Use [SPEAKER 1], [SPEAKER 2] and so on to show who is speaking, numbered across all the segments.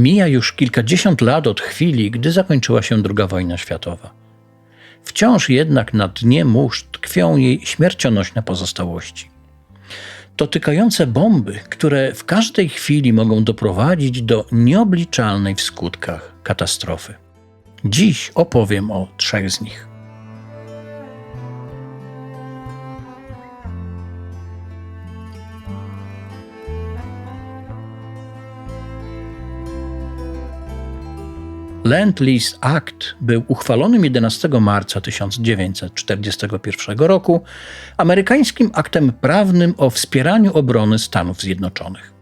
[SPEAKER 1] Mija już kilkadziesiąt lat od chwili, gdy zakończyła się II wojna światowa. Wciąż jednak na dnie mórz tkwią jej śmiercionośne pozostałości. Dotykające bomby, które w każdej chwili mogą doprowadzić do nieobliczalnej w skutkach katastrofy. Dziś opowiem o trzech z nich. Land-Lease Act był uchwalonym 11 marca 1941 roku amerykańskim aktem prawnym o wspieraniu obrony Stanów Zjednoczonych.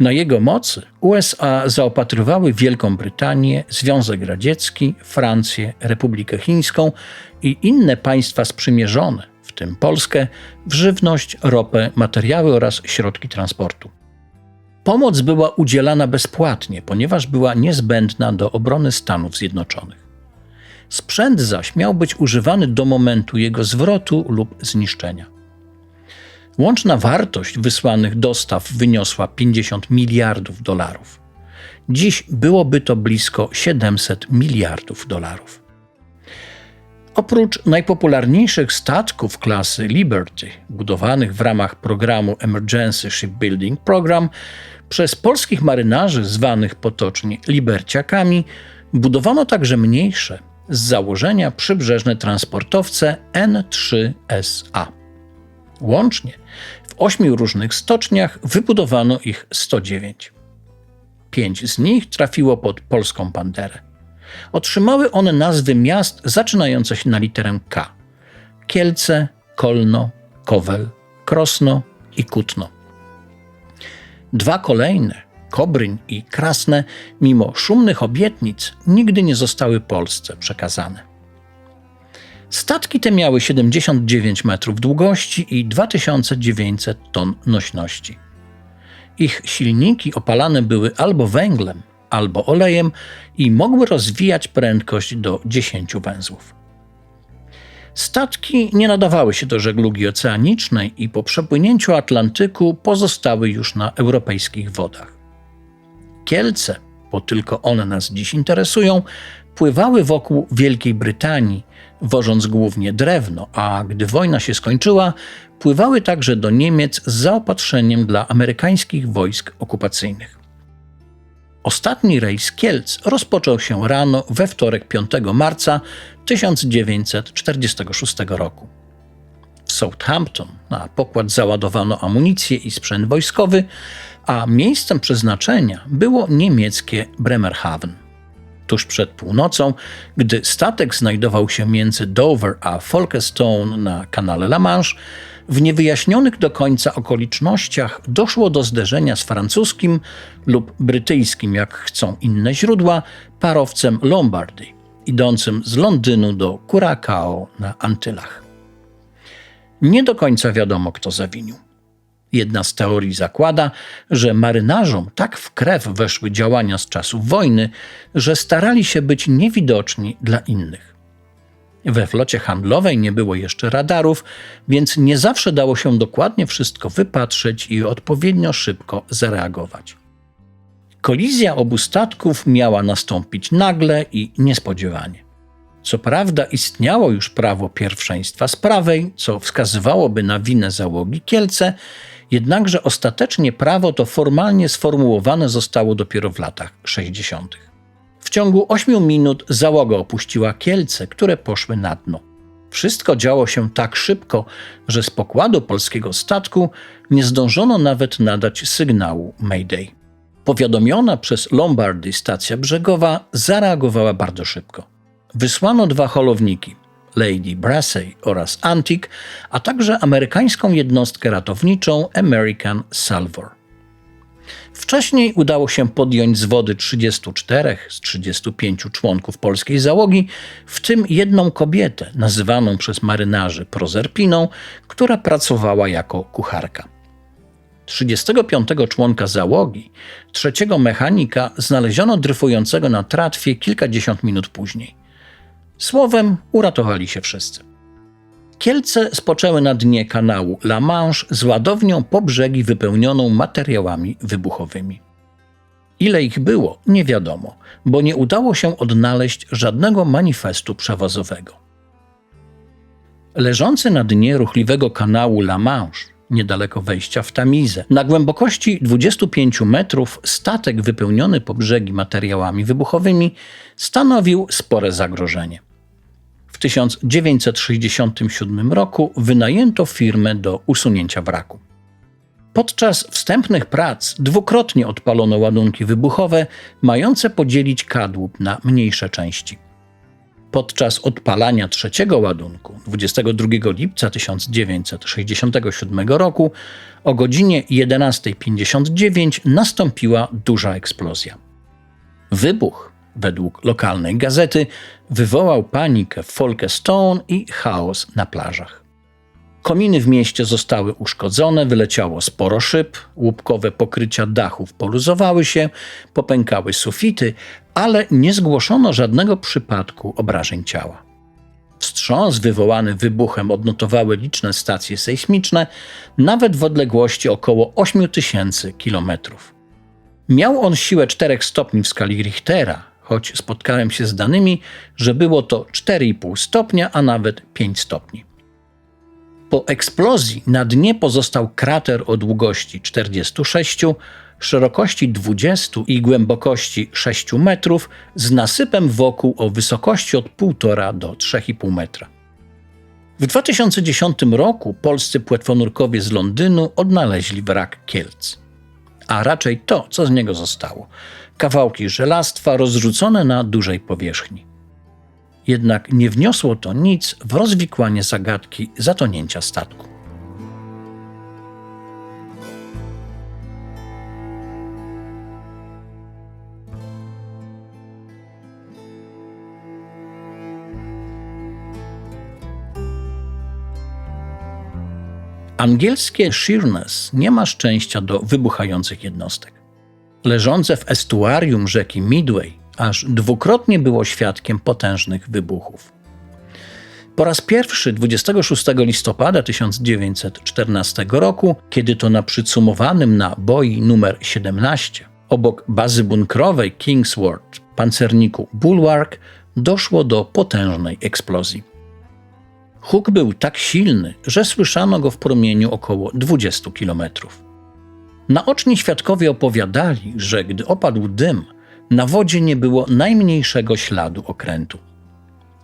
[SPEAKER 1] Na jego mocy USA zaopatrywały Wielką Brytanię, Związek Radziecki, Francję, Republikę Chińską i inne państwa sprzymierzone, w tym Polskę, w żywność, ropę, materiały oraz środki transportu. Pomoc była udzielana bezpłatnie, ponieważ była niezbędna do obrony Stanów Zjednoczonych. Sprzęt zaś miał być używany do momentu jego zwrotu lub zniszczenia. Łączna wartość wysłanych dostaw wyniosła 50 miliardów dolarów. Dziś byłoby to blisko 700 miliardów dolarów. Oprócz najpopularniejszych statków klasy Liberty, budowanych w ramach programu Emergency Shipbuilding Program, przez polskich marynarzy zwanych potocznie liberciakami budowano także mniejsze, z założenia przybrzeżne transportowce N3SA. Łącznie w ośmiu różnych stoczniach wybudowano ich 109. Pięć z nich trafiło pod polską banderę. Otrzymały one nazwy miast zaczynające się na literę K: Kielce, Kolno, Kowel, Krosno i Kutno. Dwa kolejne, Kobryń i Krasne, mimo szumnych obietnic, nigdy nie zostały Polsce przekazane. Statki te miały 79 metrów długości i 2900 ton nośności. Ich silniki opalane były albo węglem, albo olejem i mogły rozwijać prędkość do 10 węzłów. Statki nie nadawały się do żeglugi oceanicznej i po przepłynięciu Atlantyku pozostały już na europejskich wodach. Kielce, bo tylko one nas dziś interesują, pływały wokół Wielkiej Brytanii, wożąc głównie drewno, a gdy wojna się skończyła, pływały także do Niemiec z zaopatrzeniem dla amerykańskich wojsk okupacyjnych. Ostatni rejs Kielc rozpoczął się rano we wtorek 5 marca 1946 roku. W Southampton na pokład załadowano amunicję i sprzęt wojskowy, a miejscem przeznaczenia było niemieckie Bremerhaven. Tuż przed północą, gdy statek znajdował się między Dover a Folkestone na kanale La Manche, w niewyjaśnionych do końca okolicznościach doszło do zderzenia z francuskim lub brytyjskim, jak chcą inne źródła, parowcem Lombardy, idącym z Londynu do Curacao na Antylach. Nie do końca wiadomo, kto zawinił. Jedna z teorii zakłada, że marynarzom tak w krew weszły działania z czasów wojny, że starali się być niewidoczni dla innych. We flocie handlowej nie było jeszcze radarów, więc nie zawsze dało się dokładnie wszystko wypatrzeć i odpowiednio szybko zareagować. Kolizja obu statków miała nastąpić nagle i niespodziewanie. Co prawda istniało już prawo pierwszeństwa z prawej, co wskazywałoby na winę załogi Kielce, jednakże ostatecznie prawo to formalnie sformułowane zostało dopiero w latach 60. W ciągu 8 minut załoga opuściła Kielce, które poszły na dno. Wszystko działo się tak szybko, że z pokładu polskiego statku nie zdążono nawet nadać sygnału Mayday. Powiadomiona przez Lombardy stacja brzegowa zareagowała bardzo szybko. Wysłano dwa holowniki, Lady Brassey oraz Antique, a także amerykańską jednostkę ratowniczą American Salvor. Wcześniej udało się podjąć z wody 34 z 35 członków polskiej załogi, w tym jedną kobietę, nazywaną przez marynarzy Prozerpiną, która pracowała jako kucharka. 35 członka załogi, trzeciego mechanika, znaleziono dryfującego na tratwie kilkadziesiąt minut później. Słowem, uratowali się wszyscy. Kielce spoczęły na dnie kanału La Manche z ładownią po brzegi wypełnioną materiałami wybuchowymi. Ile ich było, nie wiadomo, bo nie udało się odnaleźć żadnego manifestu przewozowego. Leżący na dnie ruchliwego kanału La Manche, niedaleko wejścia w Tamizę, na głębokości 25 metrów statek wypełniony po brzegi materiałami wybuchowymi stanowił spore zagrożenie. W 1967 roku wynajęto firmę do usunięcia wraku. Podczas wstępnych prac dwukrotnie odpalono ładunki wybuchowe, mające podzielić kadłub na mniejsze części. Podczas odpalania trzeciego ładunku 22 lipca 1967 roku o godzinie 11.59 nastąpiła duża eksplozja. Wybuch, według lokalnej gazety, wywołał panikę w Folkestone i chaos na plażach. Kominy w mieście zostały uszkodzone, wyleciało sporo szyb, łupkowe pokrycia dachów poluzowały się, popękały sufity, ale nie zgłoszono żadnego przypadku obrażeń ciała. Wstrząs wywołany wybuchem odnotowały liczne stacje sejsmiczne, nawet w odległości około 8000 kilometrów. Miał on siłę 4 stopni w skali Richtera, choć spotkałem się z danymi, że było to 4,5 stopnia, a nawet 5 stopni. Po eksplozji na dnie pozostał krater o długości 46, szerokości 20 i głębokości 6 metrów z nasypem wokół o wysokości od 1,5 do 3,5 metra. W 2010 roku polscy płetwonurkowie z Londynu odnaleźli wrak Kielc. A raczej to, co z niego zostało. Kawałki żelastwa rozrzucone na dużej powierzchni. Jednak nie wniosło to nic w rozwikłanie zagadki zatonięcia statku. Angielskie Sheerness nie ma szczęścia do wybuchających jednostek. Leżące w estuarium rzeki Midway aż dwukrotnie było świadkiem potężnych wybuchów. Po raz pierwszy 26 listopada 1914 roku, kiedy to na przycumowanym na boi numer 17 obok bazy bunkrowej Kingsworth pancerniku Bulwark doszło do potężnej eksplozji. Huk był tak silny, że słyszano go w promieniu około 20 kilometrów. Naoczni świadkowie opowiadali, że gdy opadł dym, na wodzie nie było najmniejszego śladu okrętu.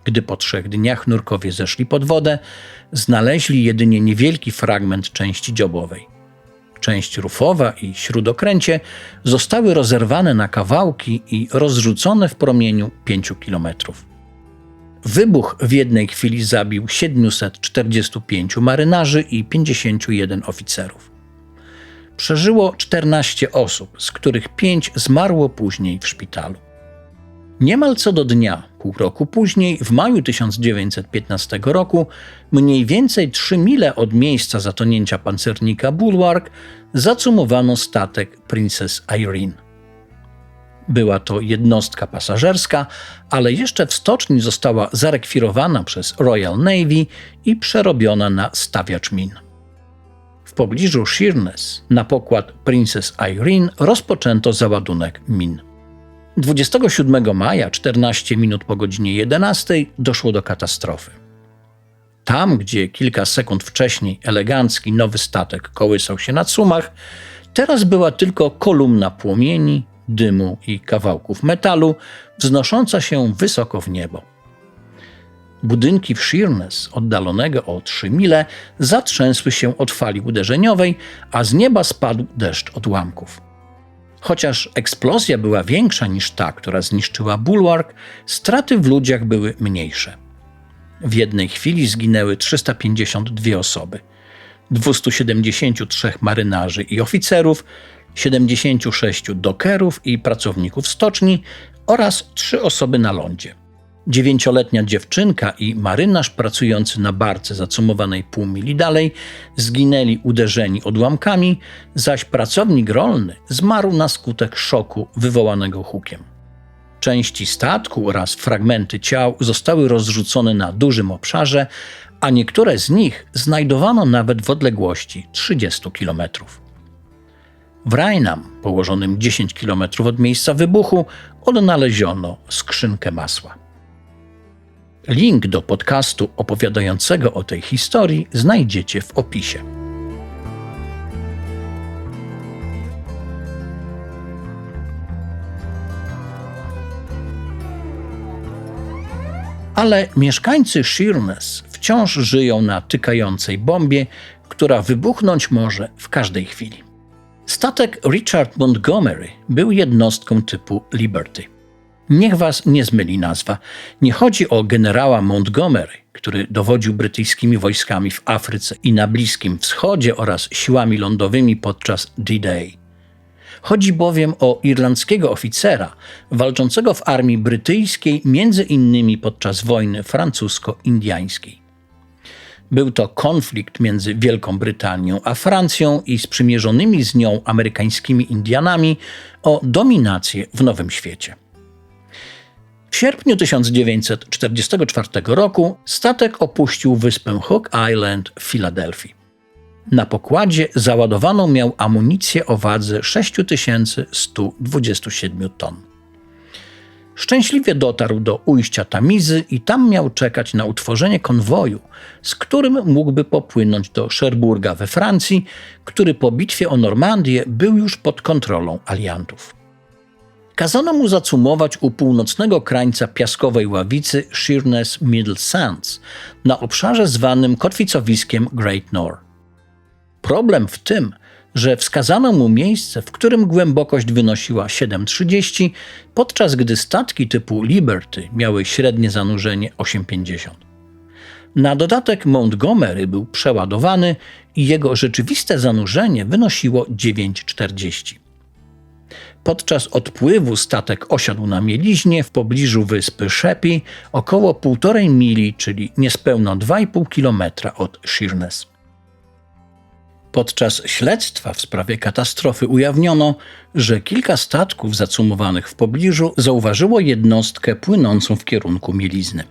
[SPEAKER 1] Gdy po trzech dniach nurkowie zeszli pod wodę, znaleźli jedynie niewielki fragment części dziobowej. Część rufowa i śródokręcie zostały rozerwane na kawałki i rozrzucone w promieniu 5 kilometrów. Wybuch w jednej chwili zabił 745 marynarzy i 51 oficerów przeżyło 14 osób, z których 5 zmarło później w szpitalu. Niemal co do dnia, pół roku później, w maju 1915 roku, mniej więcej 3 mile od miejsca zatonięcia pancernika Bulwark, zacumowano statek Princess Irene. Była to jednostka pasażerska, ale jeszcze w stoczni została zarekwirowana przez Royal Navy i przerobiona na stawiacz min. W pobliżu Sheerness na pokład Princess Irene rozpoczęto załadunek min. 27 maja, 14 minut po godzinie 11, doszło do katastrofy. Tam, gdzie kilka sekund wcześniej elegancki nowy statek kołysał się na sumach, teraz była tylko kolumna płomieni, dymu i kawałków metalu wznosząca się wysoko w niebo. Budynki w Sheerness, oddalonego o 3 mile, zatrzęsły się od fali uderzeniowej, a z nieba spadł deszcz odłamków. Chociaż eksplozja była większa niż ta, która zniszczyła bulwark, straty w ludziach były mniejsze. W jednej chwili zginęły 352 osoby, 273 marynarzy i oficerów, 76 dokerów i pracowników stoczni oraz 3 osoby na lądzie. Dziewięcioletnia dziewczynka i marynarz pracujący na barce zacumowanej pół mili dalej zginęli uderzeni odłamkami, zaś pracownik rolny zmarł na skutek szoku wywołanego hukiem. Części statku oraz fragmenty ciał zostały rozrzucone na dużym obszarze, a niektóre z nich znajdowano nawet w odległości 30 kilometrów. W Rainham, położonym 10 km od miejsca wybuchu, odnaleziono skrzynkę masła. Link do podcastu opowiadającego o tej historii znajdziecie w opisie. Ale mieszkańcy Sheerness wciąż żyją na tykającej bombie, która wybuchnąć może w każdej chwili. Statek Richard Montgomery był jednostką typu Liberty. Niech was nie zmyli nazwa. Nie chodzi o generała Montgomery, który dowodził brytyjskimi wojskami w Afryce i na Bliskim Wschodzie oraz siłami lądowymi podczas D-Day. Chodzi bowiem o irlandzkiego oficera walczącego w armii brytyjskiej, między innymi podczas wojny francusko-indiańskiej. Był to konflikt między Wielką Brytanią a Francją i sprzymierzonymi z nią amerykańskimi Indianami o dominację w Nowym Świecie. W sierpniu 1944 roku statek opuścił wyspę Hook Island w Filadelfii. Na pokładzie załadowano miał amunicję o wadze 6127 ton. Szczęśliwie dotarł do ujścia Tamizy i tam miał czekać na utworzenie konwoju, z którym mógłby popłynąć do Cherburga we Francji, który po bitwie o Normandię był już pod kontrolą aliantów. Kazano mu zacumować u północnego krańca piaskowej ławicy Sheerness Middle Sands na obszarze zwanym kotwicowiskiem Great Nor. Problem w tym, że wskazano mu miejsce, w którym głębokość wynosiła 7,30, podczas gdy statki typu Liberty miały średnie zanurzenie 8,50. Na dodatek Montgomery był przeładowany i jego rzeczywiste zanurzenie wynosiło 9,40. Podczas odpływu statek osiadł na mieliźnie w pobliżu wyspy Sheppey, około 1,5 mili, czyli niespełna 2,5 kilometra od Sheerness. Podczas śledztwa w sprawie katastrofy ujawniono, że kilka statków zacumowanych w pobliżu zauważyło jednostkę płynącą w kierunku mielizny.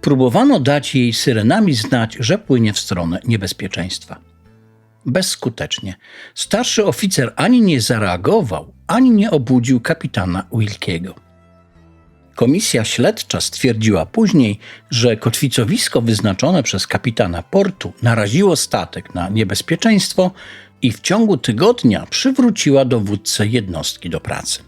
[SPEAKER 1] Próbowano dać jej syrenami znać, że płynie w stronę niebezpieczeństwa. Bezskutecznie. Starszy oficer ani nie zareagował, ani nie obudził kapitana Wilkiego. Komisja śledcza stwierdziła później, że kotwicowisko wyznaczone przez kapitana portu naraziło statek na niebezpieczeństwo i w ciągu tygodnia przywróciła dowódcę jednostki do pracy.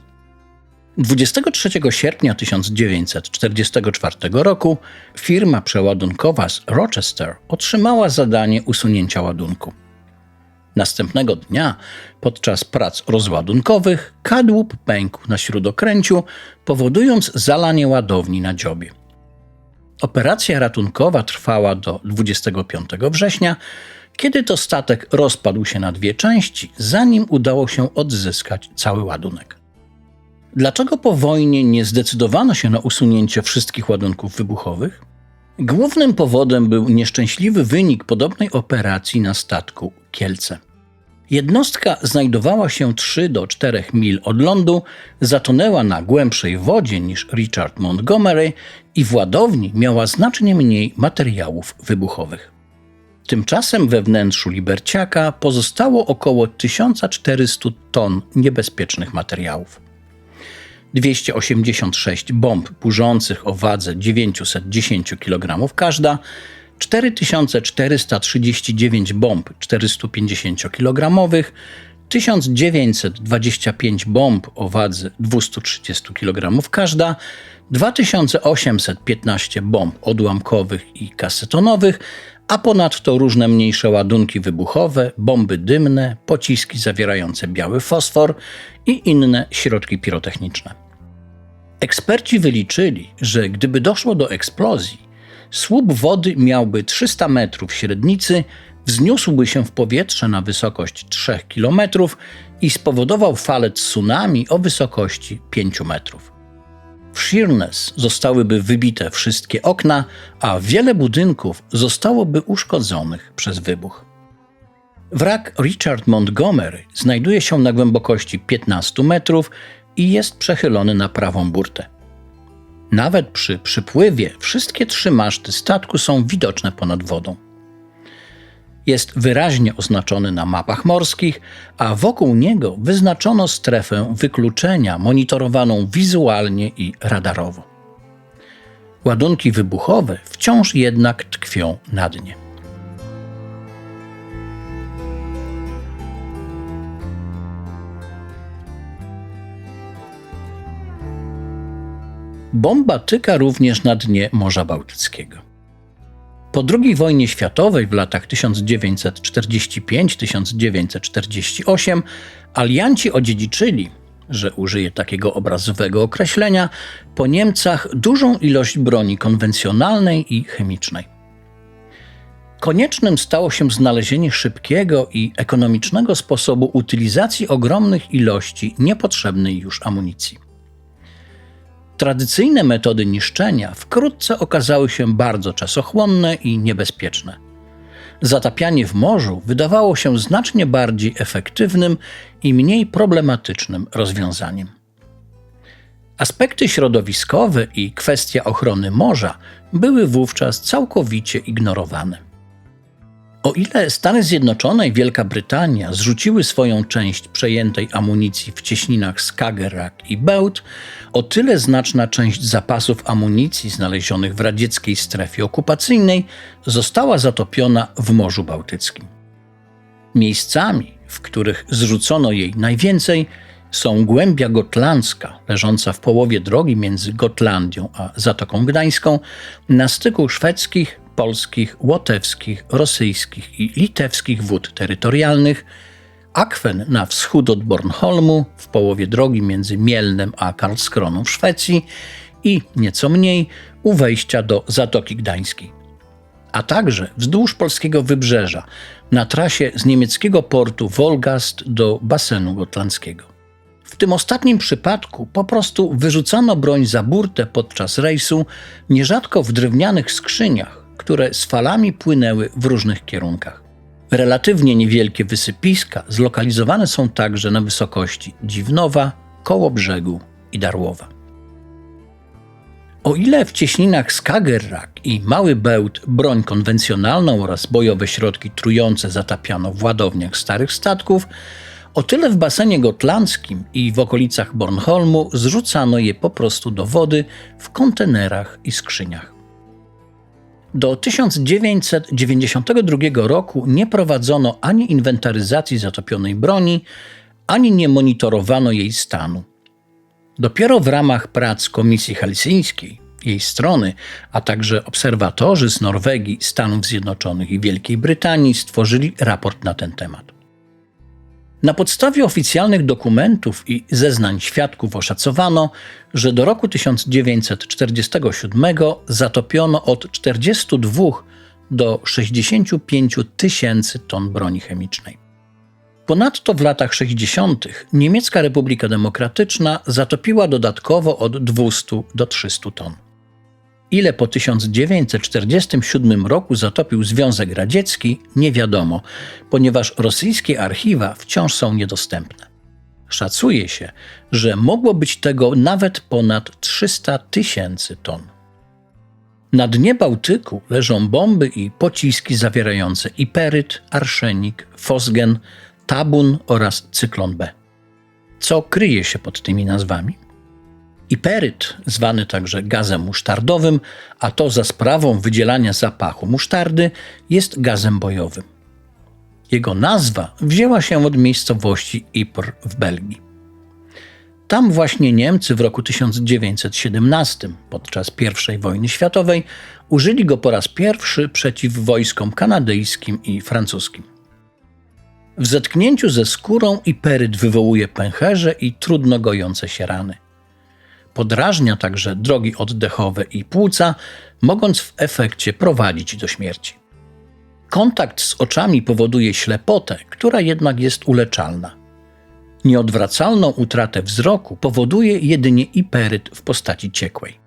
[SPEAKER 1] 23 sierpnia 1944 roku firma przeładunkowa z Rochester otrzymała zadanie usunięcia ładunku. Następnego dnia, podczas prac rozładunkowych, kadłub pękł na śródokręciu, powodując zalanie ładowni na dziobie. Operacja ratunkowa trwała do 25 września, kiedy to statek rozpadł się na dwie części, zanim udało się odzyskać cały ładunek. Dlaczego po wojnie nie zdecydowano się na usunięcie wszystkich ładunków wybuchowych? Głównym powodem był nieszczęśliwy wynik podobnej operacji na statku Kielce. Jednostka znajdowała się 3 do 4 mil od lądu, zatonęła na głębszej wodzie niż Richard Montgomery i w ładowni miała znacznie mniej materiałów wybuchowych. Tymczasem we wnętrzu Liberciaka pozostało około 1400 ton niebezpiecznych materiałów. 286 bomb burzących o wadze 910 kg każda, 4439 bomb 450 kg, 1925 bomb o wadze 230 kg każda, 2815 bomb odłamkowych i kasetonowych, a ponadto różne mniejsze ładunki wybuchowe, bomby dymne, pociski zawierające biały fosfor i inne środki pirotechniczne. Eksperci wyliczyli, że gdyby doszło do eksplozji, słup wody miałby 300 metrów średnicy, wzniósłby się w powietrze na wysokość 3 km i spowodował falę tsunami o wysokości 5 metrów. W Sheerness zostałyby wybite wszystkie okna, a wiele budynków zostałoby uszkodzonych przez wybuch. Wrak Richard Montgomery znajduje się na głębokości 15 metrów i jest przechylony na prawą burtę. Nawet przy przypływie wszystkie trzy maszty statku są widoczne ponad wodą. Jest wyraźnie oznaczony na mapach morskich, a wokół niego wyznaczono strefę wykluczenia monitorowaną wizualnie i radarowo. Ładunki wybuchowe wciąż jednak tkwią na dnie. Bomba tyka również na dnie Morza Bałtyckiego. Po II wojnie światowej w latach 1945-1948 alianci odziedziczyli, że użyję takiego obrazowego określenia, po Niemcach dużą ilość broni konwencjonalnej i chemicznej. Koniecznym stało się znalezienie szybkiego i ekonomicznego sposobu utylizacji ogromnych ilości niepotrzebnej już amunicji. Tradycyjne metody niszczenia wkrótce okazały się bardzo czasochłonne i niebezpieczne. Zatapianie w morzu wydawało się znacznie bardziej efektywnym i mniej problematycznym rozwiązaniem. Aspekty środowiskowe i kwestia ochrony morza były wówczas całkowicie ignorowane. O ile Stany Zjednoczone i Wielka Brytania zrzuciły swoją część przejętej amunicji w cieśninach Skagerrak i Bełt, o tyle znaczna część zapasów amunicji znalezionych w radzieckiej strefie okupacyjnej została zatopiona w Morzu Bałtyckim. Miejscami, w których zrzucono jej najwięcej, są Głębia Gotlandzka, leżąca w połowie drogi między Gotlandią a Zatoką Gdańską, na styku szwedzkich, polskich, łotewskich, rosyjskich i litewskich wód terytorialnych, akwen na wschód od Bornholmu, w połowie drogi między Mielnem a Karlskroną w Szwecji i nieco mniej u wejścia do Zatoki Gdańskiej. A także wzdłuż polskiego wybrzeża, na trasie z niemieckiego portu Wolgast do basenu gotlandzkiego. W tym ostatnim przypadku po prostu wyrzucano broń za burtę podczas rejsu, nierzadko w drewnianych skrzyniach, które z falami płynęły w różnych kierunkach. Relatywnie niewielkie wysypiska zlokalizowane są także na wysokości Dziwnowa, Kołobrzegu i Darłowa. O ile w cieśninach Skagerrak i Mały Bełt broń konwencjonalną oraz bojowe środki trujące zatapiano w ładowniach starych statków, o tyle w basenie gotlandzkim i w okolicach Bornholmu zrzucano je po prostu do wody w kontenerach i skrzyniach. Do 1992 roku nie prowadzono ani inwentaryzacji zatopionej broni, ani nie monitorowano jej stanu. Dopiero w ramach prac Komisji Helsińskiej, jej strony, a także obserwatorzy z Norwegii, Stanów Zjednoczonych i Wielkiej Brytanii stworzyli raport na ten temat. Na podstawie oficjalnych dokumentów i zeznań świadków oszacowano, że do roku 1947 zatopiono od 42 do 65 tysięcy ton broni chemicznej. Ponadto w latach 60. Niemiecka Republika Demokratyczna zatopiła dodatkowo od 200 do 300 ton. Ile po 1947 roku zatopił Związek Radziecki, nie wiadomo, ponieważ rosyjskie archiwa wciąż są niedostępne. Szacuje się, że mogło być tego nawet ponad 300 tysięcy ton. Na dnie Bałtyku leżą bomby i pociski zawierające iperyt, arszenik, fosgen, tabun oraz cyklon B. Co kryje się pod tymi nazwami? Iperyt, zwany także gazem musztardowym, a to za sprawą wydzielania zapachu musztardy, jest gazem bojowym. Jego nazwa wzięła się od miejscowości Ypres w Belgii. Tam właśnie Niemcy w roku 1917, podczas I wojny światowej, użyli go po raz pierwszy przeciw wojskom kanadyjskim i francuskim. W zetknięciu ze skórą iperyt wywołuje pęcherze i trudno gojące się rany. Podrażnia także drogi oddechowe i płuca, mogąc w efekcie prowadzić do śmierci. Kontakt z oczami powoduje ślepotę, która jednak jest uleczalna. Nieodwracalną utratę wzroku powoduje jedynie iperyt w postaci ciekłej.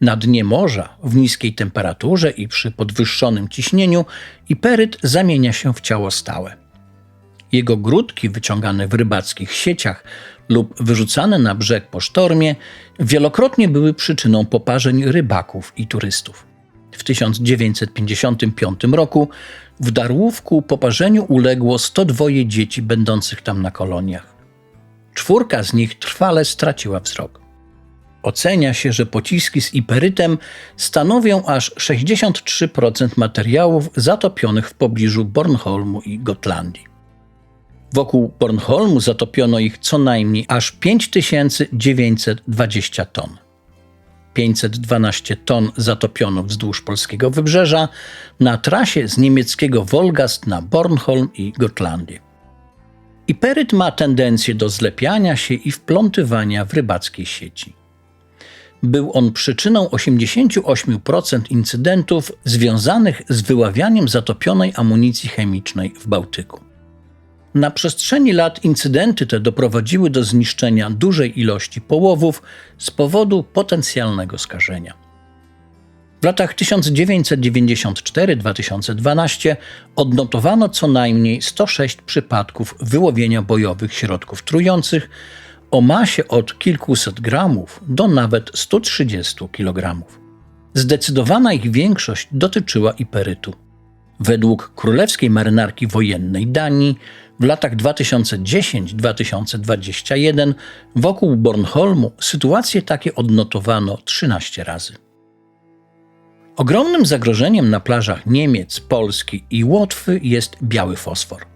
[SPEAKER 1] Na dnie morza, w niskiej temperaturze i przy podwyższonym ciśnieniu, iperyt zamienia się w ciało stałe. Jego grudki wyciągane w rybackich sieciach lub wyrzucane na brzeg po sztormie wielokrotnie były przyczyną poparzeń rybaków i turystów. W 1955 roku w Darłówku poparzeniu uległo 102 dzieci będących tam na koloniach. Czwórka z nich trwale straciła wzrok. Ocenia się, że pociski z iperytem stanowią aż 63% materiałów zatopionych w pobliżu Bornholmu i Gotlandii. Wokół Bornholmu zatopiono ich co najmniej aż 5920 ton. 512 ton zatopiono wzdłuż polskiego wybrzeża na trasie z niemieckiego Wolgast na Bornholm i Gotlandię. Iperyt ma tendencję do zlepiania się i wplątywania w rybackiej sieci. Był on przyczyną 88% incydentów związanych z wyławianiem zatopionej amunicji chemicznej w Bałtyku. Na przestrzeni lat incydenty te doprowadziły do zniszczenia dużej ilości połowów z powodu potencjalnego skażenia. W latach 1994-2012 odnotowano co najmniej 106 przypadków wyłowienia bojowych środków trujących o masie od kilkuset gramów do nawet 130 kg. Zdecydowana ich większość dotyczyła iperytu. Według Królewskiej Marynarki Wojennej Danii w latach 2010-2021 wokół Bornholmu sytuacje takie odnotowano 13 razy. Ogromnym zagrożeniem na plażach Niemiec, Polski i Łotwy jest biały fosfor.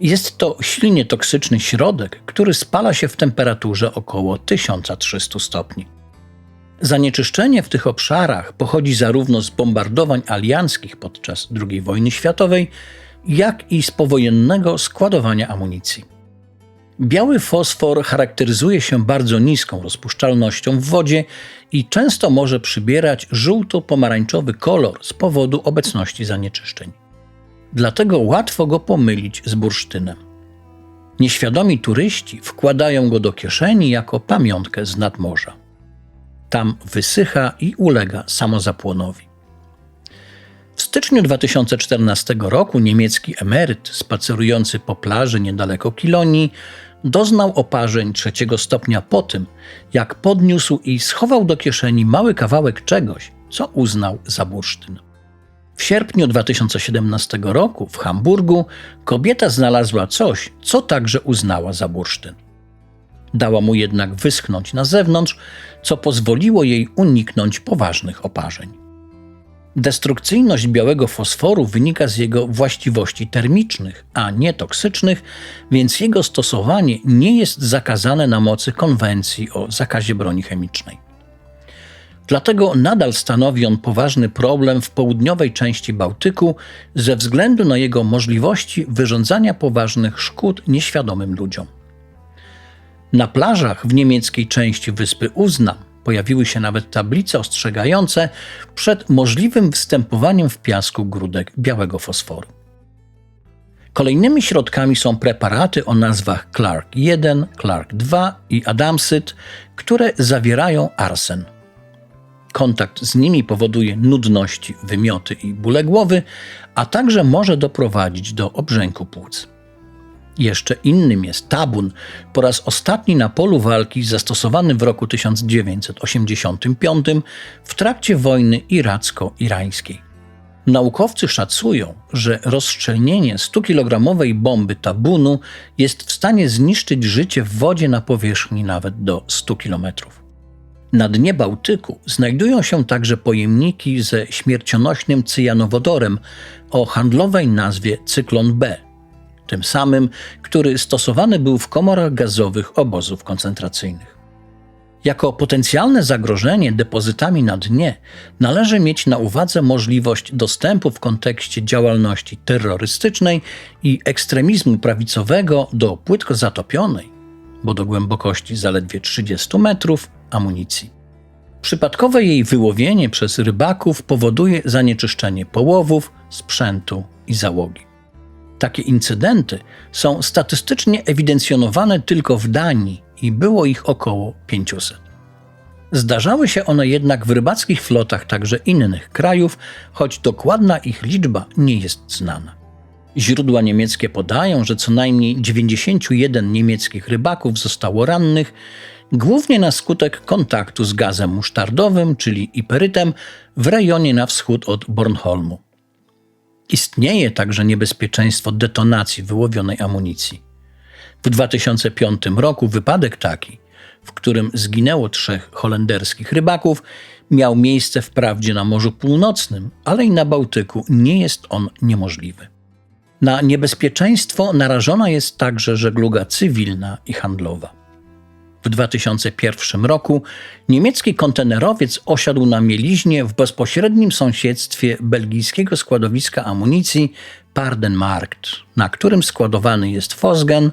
[SPEAKER 1] Jest to silnie toksyczny środek, który spala się w temperaturze około 1300 stopni. Zanieczyszczenie w tych obszarach pochodzi zarówno z bombardowań alianckich podczas II wojny światowej, jak i z powojennego składowania amunicji. Biały fosfor charakteryzuje się bardzo niską rozpuszczalnością w wodzie i często może przybierać żółto-pomarańczowy kolor z powodu obecności zanieczyszczeń. Dlatego łatwo go pomylić z bursztynem. Nieświadomi turyści wkładają go do kieszeni jako pamiątkę z nadmorza. Tam wysycha i ulega samozapłonowi. W styczniu 2014 roku niemiecki emeryt spacerujący po plaży niedaleko Kilonii doznał oparzeń trzeciego stopnia po tym, jak podniósł i schował do kieszeni mały kawałek czegoś, co uznał za bursztyn. W sierpniu 2017 roku w Hamburgu kobieta znalazła coś, co także uznała za bursztyn. Dała mu jednak wyschnąć na zewnątrz, co pozwoliło jej uniknąć poważnych oparzeń. Destrukcyjność białego fosforu wynika z jego właściwości termicznych, a nie toksycznych, więc jego stosowanie nie jest zakazane na mocy konwencji o zakazie broni chemicznej. Dlatego nadal stanowi on poważny problem w południowej części Bałtyku ze względu na jego możliwości wyrządzania poważnych szkód nieświadomym ludziom. Na plażach w niemieckiej części wyspy Uznam pojawiły się nawet tablice ostrzegające przed możliwym wstępowaniem w piasku grudek białego fosforu. Kolejnymi środkami są preparaty o nazwach Clark 1, Clark 2 i Adamsyd, które zawierają arsen. Kontakt z nimi powoduje nudności, wymioty i bóle głowy, a także może doprowadzić do obrzęku płuc. Jeszcze innym jest tabun, po raz ostatni na polu walki zastosowany w roku 1985 w trakcie wojny iracko-irańskiej. Naukowcy szacują, że rozszczelnienie 100-kilogramowej bomby tabunu jest w stanie zniszczyć życie w wodzie na powierzchni nawet do 100 kilometrów. Na dnie Bałtyku znajdują się także pojemniki ze śmiercionośnym cyjanowodorem o handlowej nazwie Cyklon B, tym samym, który stosowany był w komorach gazowych obozów koncentracyjnych. Jako potencjalne zagrożenie depozytami na dnie należy mieć na uwadze możliwość dostępu w kontekście działalności terrorystycznej i ekstremizmu prawicowego do płytko zatopionej, bo do głębokości zaledwie 30 metrów, amunicji. Przypadkowe jej wyłowienie przez rybaków powoduje zanieczyszczenie połowów, sprzętu i załogi. Takie incydenty są statystycznie ewidencjonowane tylko w Danii i było ich około 500. Zdarzały się one jednak w rybackich flotach także innych krajów, choć dokładna ich liczba nie jest znana. Źródła niemieckie podają, że co najmniej 91 niemieckich rybaków zostało rannych, głównie na skutek kontaktu z gazem musztardowym, czyli iperytem, w rejonie na wschód od Bornholmu. Istnieje także niebezpieczeństwo detonacji wyłowionej amunicji. W 2005 roku wypadek taki, w którym zginęło trzech holenderskich rybaków, miał miejsce wprawdzie na Morzu Północnym, ale i na Bałtyku nie jest on niemożliwy. Na niebezpieczeństwo narażona jest także żegluga cywilna i handlowa. W 2001 roku niemiecki kontenerowiec osiadł na mieliźnie w bezpośrednim sąsiedztwie belgijskiego składowiska amunicji Pardenmarkt, na którym składowany jest Fosgen,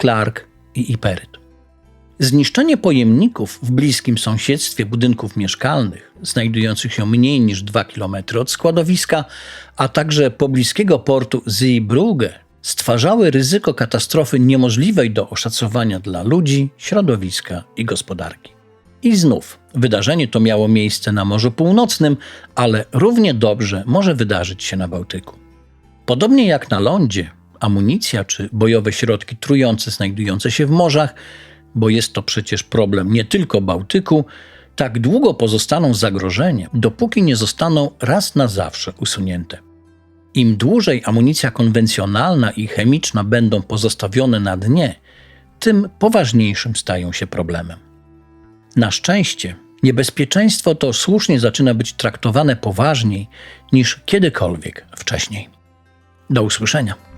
[SPEAKER 1] Clark i Iperyt. Zniszczenie pojemników w bliskim sąsiedztwie budynków mieszkalnych, znajdujących się mniej niż 2 km od składowiska, a także pobliskiego portu Zeebrugge, stwarzały ryzyko katastrofy niemożliwej do oszacowania dla ludzi, środowiska i gospodarki. I znów, wydarzenie to miało miejsce na Morzu Północnym, ale równie dobrze może wydarzyć się na Bałtyku. Podobnie jak na lądzie, amunicja czy bojowe środki trujące znajdujące się w morzach, bo jest to przecież problem nie tylko Bałtyku, tak długo pozostaną zagrożeniem, dopóki nie zostaną raz na zawsze usunięte. Im dłużej amunicja konwencjonalna i chemiczna będą pozostawione na dnie, tym poważniejszym stają się problemem. Na szczęście, niebezpieczeństwo to słusznie zaczyna być traktowane poważniej niż kiedykolwiek wcześniej. Do usłyszenia.